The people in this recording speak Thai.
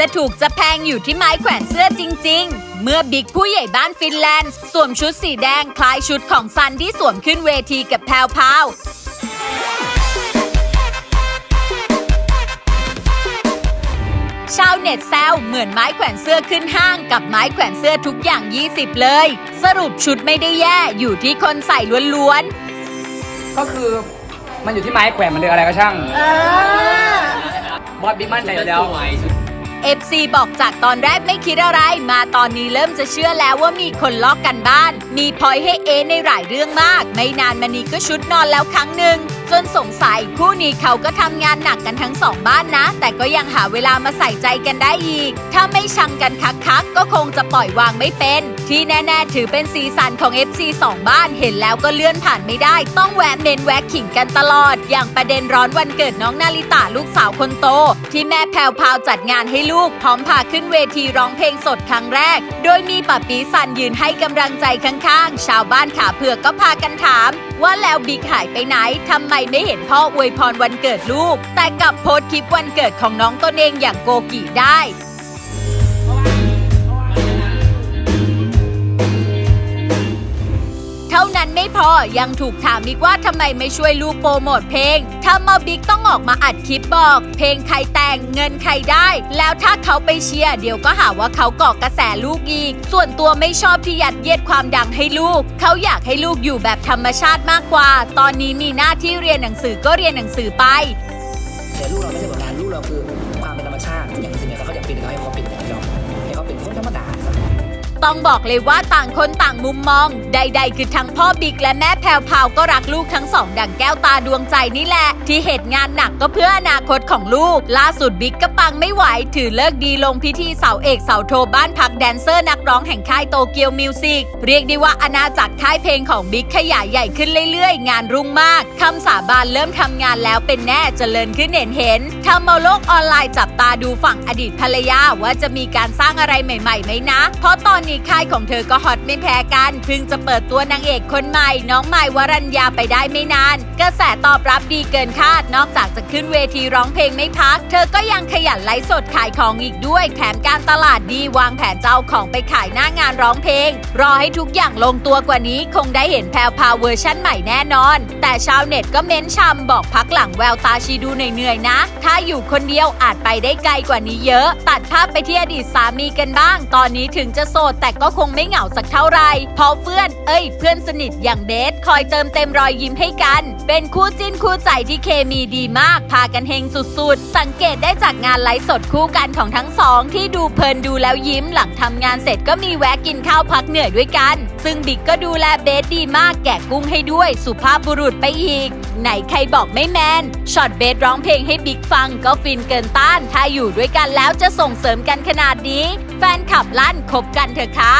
จะถูกจะแพงอยู่ที่ไม้แขวนเสื้อจริง ๆ เมื่อบิ๊กผู้ใหญ่บ้านฟินแลนด์ สวมชุดสีแดงคล้ายชุดของซันที่สวมขึ้นเวทีกับแพรวพราวชาวเน็ตแซวเหมือนไม้แขวนเสื้อขึ้นห้างกับไม้แขวนเสื้อทุกอย่าง 20 เลย สรุปชุดไม่ได้แย่อยู่ที่คนใส่ล้วนก็คือมันอยู่ที่ไม้แขวนมันเดืออะไรก็ช่างบอสบิ๊กมั่นใจอยู่แล้วๆ FC บอกจากตอนแรกไม่คิดอะไร มาตอนนี้เริ่มจะเชื่อแล้วว่ามีคนลอกกันบ้าน มีพลอยให้เอในหลายเรื่องมาก ไม่นานมานี้ก็ชุดนอนแล้วครั้งหนึ่งจนสงสัยคู่นี้เขาก็ทำงานหนักกันทั้งสองบ้านนะ แต่ก็ยังหาเวลามาใส่ใจกันได้อีก ถ้าไม่ชังกันคักๆก็คงจะปล่อยวางไม่เป็น ที่แน่ ๆ ถือเป็นสีสันของ FC สองบ้านเห็นแล้วก็เลื่อนผ่านไม่ได้ ต้องแวะเมนแวะขิงกันตลอด อย่างประเด็นร้อนวันเกิดน้องนาลิตาลูกสาวคนโต ที่แม่แพรวพาวจัดงานให้ลูกพร้อมพาขึ้นเวทีร้องเพลงสดครั้งแรก โดยมีป้าปีสันยืนให้กำลังใจข้างๆ ชาวบ้านขาเผือกก็พากันถาม ว่าแล้วบิ๊กหายไปไหนทำไมไม่เห็นพ่ออวยพรวันเกิดลูก แต่กลับโพสต์คลิปวันเกิดของน้องตนเองอย่างโกกิได้ พอยังถูกถามอีกว่าทำไมไม่ช่วยลูกโปรโมทเพลงทำมาบิ๊กต้องออกมาอัดคลิปบอก เพลงใครแต่งเงินใครได้ แล้วถ้าเขาไปเชียร์เดี๋ยวก็หาว่าเขาเกาะกระแสลูกอีก ส่วนตัวไม่ชอบที่ยัดเยียดความดังให้ลูก เขาอยากให้ลูกอยู่แบบธรรมชาติมากกว่า ตอนนี้มีหน้าที่เรียนหนังสือก็เรียนหนังสือไปแต่ลูกเราไม่ใช่แบบนั้นลูกเราคือความเป็นธรรมชาติอย่างสิ่งที่เขาอยากเป็นเขาให้เขาเป็นอย่างเดียวให้เขา ต้องบอกเลยว่าต่างคนต่างมุมมอง ใด ๆ คือทั้งพ่อบิ๊กและแม่แพวพาวก็รักลูกทั้งสองดั่งแก้วตาดวงใจนี่แหละ ที่เหตุงานหนักก็เพื่ออนาคตของลูก ล่าสุดบิ๊กก็ปังไม่ไหว ถือเลิกดีลงพิธีเสาเอกเสาโทบ้านพักแดนเซอร์นักร้องแห่งค่ายโตเกียวมิวสิกเรียกได้ว่าอาณาจักรค่ายเพลงของบิ๊กขยายใหญ่ขึ้นเรื่อยๆ งานรุ่งมากคำสาบานเริ่มทำงานแล้วเป็นแน่เจริญขึ้นเห็นเห็นทำเอาโลกออนไลน์จับตาดูฝั่งอดีตภรรยาว่าจะมีการสร้างอะไรใหม่ๆไหมนะ เพราะตอนนี้ค่ายของเธอก็ฮอตไม่แพ้กันเพิ่งจะเปิดตัวนางเอกคนใหม่ น้องใหม่วรัญญาไปได้ไม่นาน กระแสตอบรับดีเกินคาด นอกจากจะขึ้นเวทีร้องเพลงไม่พัก เธอก็ยังขยันไลฟ์สดขายของอีกด้วย แถมการตลาดดีวางแผนเจ้าของไปขายหน้างานร้องเพลง รอให้ทุกอย่างลงตัวกว่านี้คงได้เห็นแพรวพาวเวอร์ชั่นใหม่แน่นอน แต่ชาวเน็ตก็เม้นชำบอกพักหลังแววตาชีดูเหนื่อยๆนะ ถ้าอยู่คนเดียวอาจไปได้ไกลกว่านี้เยอะ ตัดภาพไปที่อดีตสามีกันบ้าง ตอนนี้ถึงจะโสดแต่ก็คงไม่เหงาสักเท่าไหร่เพราะเพื่อน เอ้ย เพื่อนสนิทอย่างเบสคอยเติมเต็มรอยยิ้มให้กัน เป็นคู่จิ้นคู่ใจที่เคมีดีมาก พากันเฮงสุดๆ สังเกตได้จากงานไลฟ์สดคู่กันของทั้งสอง ที่ดูเพลินดูแล้วยิ้มหลังทำงานเสร็จก็มีแวะกินข้าวพักเหนื่อยด้วยกัน ซึ่งบิ๊กก็ดูแลเบสดีมากแกะกุ้งให้ด้วยสุภาพบุรุษไปอีกไหนใครบอกไม่แมนช็อตเบสร้องเพลงให้บิ๊กฟังก็ฟินเกินต้าน ถ้าอยู่ด้วยกันแล้วจะส่งเสริมกันขนาดนี้ แฟนขับลั่นคบกันเถอะค่ะ